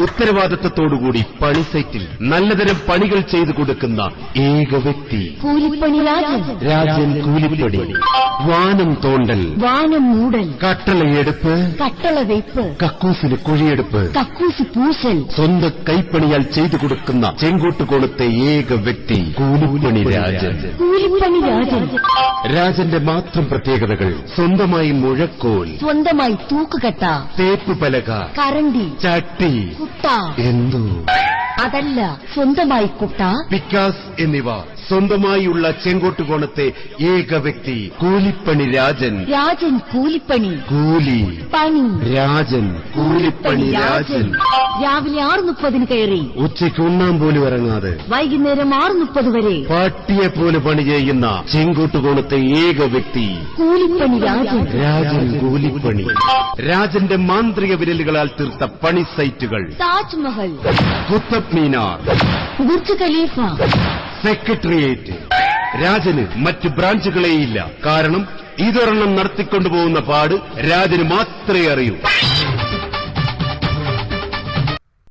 ഉത്തരവാദിത്തത്തോടുകൂടി പണി സൈറ്റിൽ നല്ലതരം പണികൾ ചെയ്തു കൊടുക്കുന്ന ഏക വ്യക്തി. കൂലിപ്പണി രാജൻ രാജൻ കൂലിപ്പണി. വാനം തോണ്ടൽ. വാനം മൂടൽ. കട്ടളയെടുപ്പ് കട്ടള വെപ്പ്. കക്കൂസിന് കുഴിയെടുപ്പ്. കക്കൂസ് പൂസൽ സ്വന്തം കൈപ്പണിയാൽ ചെയ്തു കൊടുക്കുന്ന ചെങ്കോട്ടുകോണത്തെ ഏക വ്യക്തി കൂലിപ്പണി രാജൻ. കൂലിപ്പണി രാജൻ. രാജന്റെ മാത്രം പ്രത്യേകതകൾ സ്വന്തമായി മുഴക്കോൽ. സ്വന്തമായി തൂക്കുകട്ട. തേപ്പ് പലക. കരണ്ടി. ചട്ടി. കുട്ട. എന്തോ? അതല്ല സ്വന്തമായി കുട്ട. പിക്കാസ് എന്നിവ സ്വന്തമായുള്ള ചെങ്കോട്ടുകോണത്തെ ഏക വ്യക്തി കൂലിപ്പണി രാജൻ. രാജൻ കൂലിപ്പണി. കൂലി. പണി. രാജൻ കൂലിപ്പണി രാജൻ. രാവിലെ ആറ് മുപ്പതിന് കയറി. ഉച്ചയ്ക്ക് ഉണ്ണാൻ പോലും ഇറങ്ങാതെ. വൈകുന്നേരം ആറ് മുപ്പത് വരെ. പാട്ടിയെ പോലെ പണി ചെയ്യുന്ന ചെങ്കോട്ടുകോണത്തെ ഏക വ്യക്തി. കൂലിപ്പണി രാജൻ. രാജൻ കൂലിപ്പണി. രാജന്റെ മാന്ത്രിക വിരലുകളാൽ തീർത്ത പണി സൈറ്റുകൾ. Taj Mahal. Qutub Minar. Burj Khalifa. Secretariat. രാജന് മറ്റ് ബ്രാഞ്ചുകളേയില്ല. കാരണം ഇതൊരെണ്ണം നടത്തിക്കൊണ്ടുപോകുന്ന പാട് രാജന് മാത്രമേ അറിയൂ.